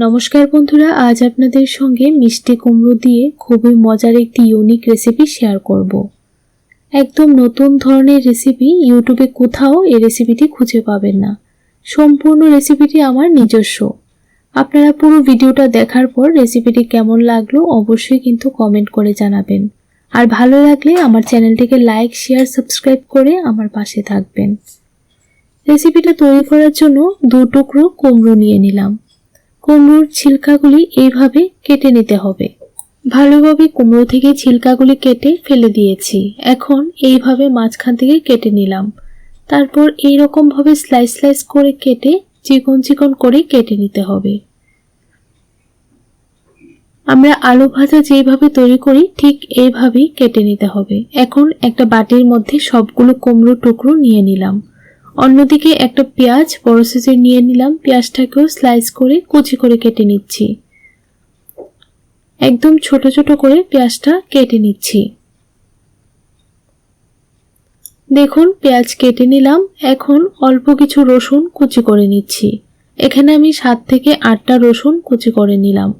নমস্কার বন্ধুরা, আজ আপনাদের সঙ্গে মিষ্টি কুমড়ো দিয়ে খুবই মজার একটি ইউনিক রেসিপি শেয়ার করব। একদম নতুন ধরনের রেসিপি ইউটিউবে কোথাও এই রেসিপিটি খুঁজে পাবেন না। সম্পূর্ণ রেসিপিটি আমার নিজস্ব। আপনারা পুরো ভিডিওটা দেখার পর রেসিপিটি কেমন লাগল অবশ্যই কিন্তু কমেন্ট করে জানাবেন। আর ভালো লাগলে আমার চ্যানেলটিকে লাইক শেয়ার সাবস্ক্রাইব করে আমার পাশে থাকবেন। রেসিপিটা তৈরি করার জন্য দু টুকরো কুমড়ো নিয়ে নিলাম। কুমড়োর ছিলকাগুলি এইভাবে কেটে নিতে হবে। ভালোভাবে কুমড়ো থেকে ছিলকাগুলি কেটে ফেলে দিয়েছি। এখন এইভাবে মাঝখান থেকে কেটে নিলাম। তারপর এই ভাবে স্লাইস স্লাইস করে কেটে চিকন চিকন করে কেটে নিতে হবে। আমরা আলু ভাজা যেভাবে তৈরি করি, ঠিক এইভাবেই কেটে নিতে হবে। এখন একটা বাটির মধ্যে সবগুলো কুমড়ো টুকরো নিয়ে নিলাম। অন্যদিকে একটা পেঁয়াজ বড় সাইজের নিয়ে নিলাম। পেঁয়াজটাকেও স্লাইস করে কুচি করে কেটে নিচ্ছি। একদম ছোট ছোট করে পেঁয়াজটা কেটে নিচ্ছি। দেখুন, পেঁয়াজ কেটে নিলাম। এখন অল্প কিছু রসুন কুচি করে নিচ্ছি। এখানে আমি সাত থেকে আটটা রসুন কুচি করে নিলাম।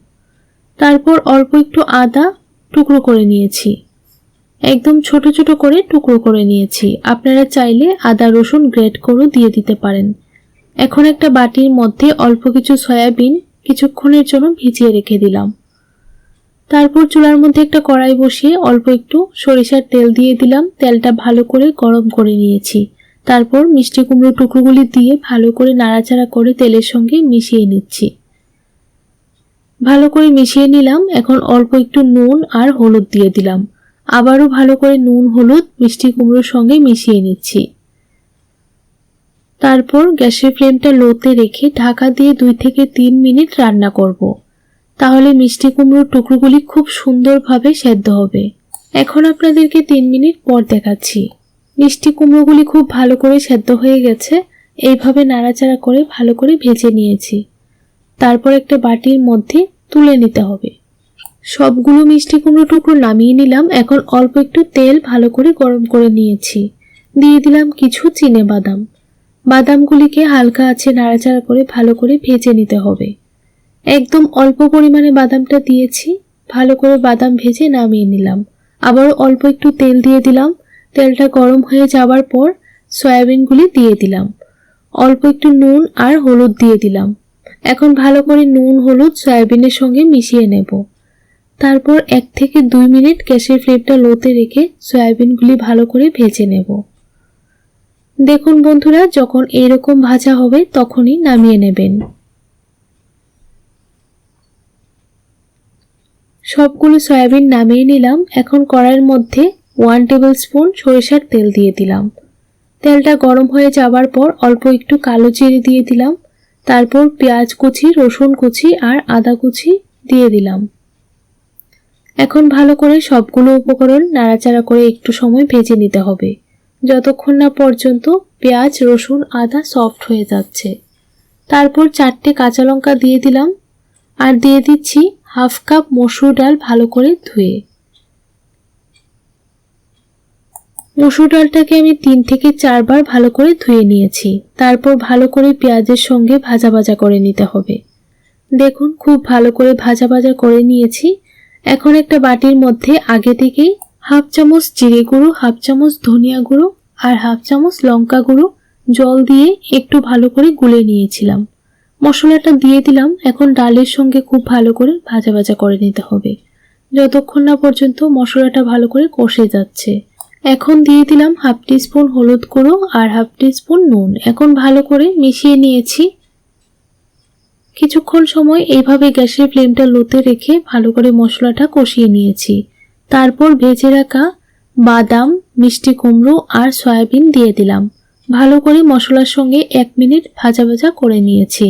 তারপর অল্প একটু আদা টুকরো করে নিয়েছি। একদম ছোট ছোট করে টুকরো করে নিয়েছি। আপনারা চাইলে আদা, রসুন গ্রেট করেও দিয়ে দিতে পারেন। এখন একটা বাটির মধ্যে অল্প কিছু সয়াবিন কিছুক্ষণের জন্য ভিজিয়ে রেখে দিলাম। তারপর চুলার মধ্যে একটা কড়াই বসিয়ে অল্প একটু সরিষার তেল দিয়ে দিলাম। তেলটা ভালো করে গরম করে নিয়েছি। তারপর মিষ্টি কুমড়ো টুকরোগুলি দিয়ে ভালো করে নাড়াচাড়া করে তেলের সঙ্গে মিশিয়ে নিচ্ছি। ভালো করে মিশিয়ে নিলাম। এখন অল্প একটু নুন আর হলুদ দিয়ে দিলাম। আবারও ভালো করে নুন, হলুদ, মিষ্টি কুমড়োর সঙ্গে মিশিয়ে নিচ্ছি। তারপর গ্যাসের ফ্লেমটা লোতে রেখে ঢাকা দিয়ে দুই থেকে তিন মিনিট রান্না করব। তাহলে মিষ্টি কুমড়োর টুকরোগুলি খুব সুন্দরভাবে সেদ্ধ হবে। এখন আপনাদেরকে তিন মিনিট পর দেখাচ্ছি। মিষ্টি কুমড়োগুলি খুব ভালো করে সেদ্ধ হয়ে গেছে। এইভাবে নাড়াচাড়া করে ভালো করে ভেজে নিয়েছি। তারপর একটা বাটির মধ্যে তুলে নিতে হবে। সবগুলো মিষ্টি কুমড়ো টুকরো নামিয়ে নিলাম। এখন অল্প একটু তেল ভালো করে গরম করে নিয়েছি। দিয়ে দিলাম কিছু চিনে বাদাম। বাদামগুলিকে হালকা আছে নাড়াচাড়া করে ভালো করে ভেজে নিতে হবে। একদম অল্প পরিমাণে বাদামটা দিয়েছি। ভালো করে বাদাম ভেজে নামিয়ে নিলাম। আবারও অল্প একটু তেল দিয়ে দিলাম। তেলটা গরম হয়ে যাওয়ার পর সয়াবিনগুলি দিয়ে দিলাম। অল্প একটু নুন আর হলুদ দিয়ে দিলাম। এখন ভালো করে নুন, হলুদ, সয়াবিনের সঙ্গে মিশিয়ে নেব। তারপর এক থেকে দুই মিনিট গ্যাসের ফ্লেমটা লোতে রেখে সয়াবিনগুলি ভালো করে ভেজে নেব। দেখুন বন্ধুরা, যখন এরকম ভাজা হবে, তখনই নামিয়ে নেবেন। সবগুলো সয়াবিন নামিয়ে নিলাম। এখন কড়াইয়ের মধ্যে ওয়ান টেবিল স্পুন সরিষার তেল দিয়ে দিলাম। তেলটা গরম হয়ে যাবার পর অল্প একটু কালো জিরে দিয়ে দিলাম। তারপর পেঁয়াজ কুচি, রসুন কুচি আর আদা কুচি দিয়ে দিলাম। এখন ভালো করে সবগুলো উপকরণ নাড়াচাড়া করে একটু সময় ভেজে নিতে হবে। যতক্ষণ না পর্যন্ত পেঁয়াজ, রসুন, আদা সফট হয়ে যাচ্ছে। তারপর চারটে কাঁচা লঙ্কা দিয়ে দিলাম আর দিয়ে দিচ্ছি হাফ কাপ মসুর ডাল ভালো করে ধুয়ে। মসুর ডালটাকে আমি তিন থেকে চারবার ভালো করে ধুয়ে নিয়েছি। তারপর ভালো করে পেঁয়াজের সঙ্গে ভাজা ভাজা করে নিতে হবে। দেখুন, খুব ভালো করে ভাজা ভাজা করে নিয়েছি। এখন একটা বাটির মধ্যে আগে থেকেই হাফ চামচ জিরে গুঁড়ো, হাফ চামচ ধনিয়া গুঁড়ো আর হাফ চামচ লঙ্কা গুঁড়ো জল দিয়ে একটু ভালো করে গুলে নিয়েছিলাম। মশলাটা দিয়ে দিলাম। এখন ডালের সঙ্গে খুব ভালো করে ভাজা ভাজা করে নিতে হবে। যতক্ষণ না পর্যন্ত মশলাটা ভালো করে কষে যাচ্ছে। এখন দিয়ে দিলাম হাফ স্পুন হলুদ গুঁড়ো আর হাফ স্পুন নুন। এখন ভালো করে মিশিয়ে নিয়েছি। কিছুক্ষণ সময় এইভাবে গ্যাসের ফ্লেমটা লোতে রেখে ভালো করে মশলাটা কষিয়ে নিয়েছি। তারপর ভেজে রাখা বাদাম, মিষ্টি কুমড়ো আর সয়াবিন দিয়ে দিলাম। ভালো করে মশলার সঙ্গে এক মিনিট ভাজা ভাজা করে নিয়েছি।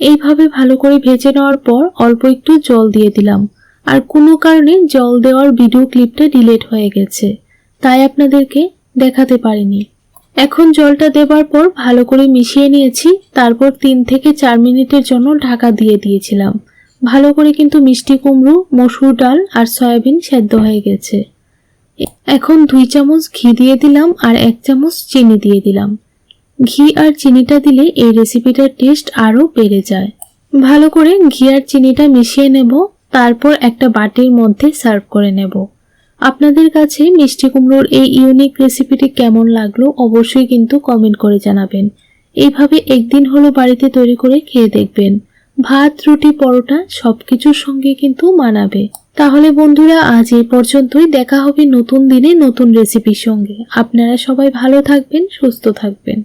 এইভাবে ভালো করে ভেজে নেওয়ার পর অল্প একটু জল দিয়ে দিলাম। আর কোনো কারণে জল দেওয়ার ভিডিও ক্লিপটা ডিলেট হয়ে গেছে, তাই আপনাদেরকে দেখাতে পারিনি। এখন জলটা দেবার পর ভালো করে মিশিয়ে নিয়েছি, তারপর তিন থেকে চার মিনিটের জন্য ঢাকা দিয়ে দিয়েছিলাম। ভালো করে কিন্তু মিষ্টি কুমড়ো, মসুর ডাল আর সয়াবিন সেদ্ধ হয়ে গেছে। এখন দুই চামচ ঘি দিয়ে দিলাম আর এক চামচ চিনি দিয়ে দিলাম। ঘি আর চিনিটা দিলে এই রেসিপিটার টেস্ট আরও বেড়ে যায়। ভালো করে ঘি আর চিনিটা মিশিয়ে নেব, তারপর একটা বাটির মধ্যে সার্ভ করে নেব। আপনাদের কাছে মিষ্টি কুমড়োর এই ইউনিক রেসিপিটি কেমন লাগল অবশ্যই কিন্তু কমেন্ট করে জানাবেন। এইভাবে একদিন হলো বাড়িতে তৈরি করে খেয়ে দেখবেন। ভাত, রুটি, পরোটা সব কিছুর সঙ্গে কিন্তু মানাবে। তাহলে বন্ধুরা, আজ এই পর্যন্তই। দেখা হবে নতুন দিনে নতুন রেসিপির সঙ্গে। আপনারা সবাই ভালো থাকবেন, সুস্থ থাকবেন।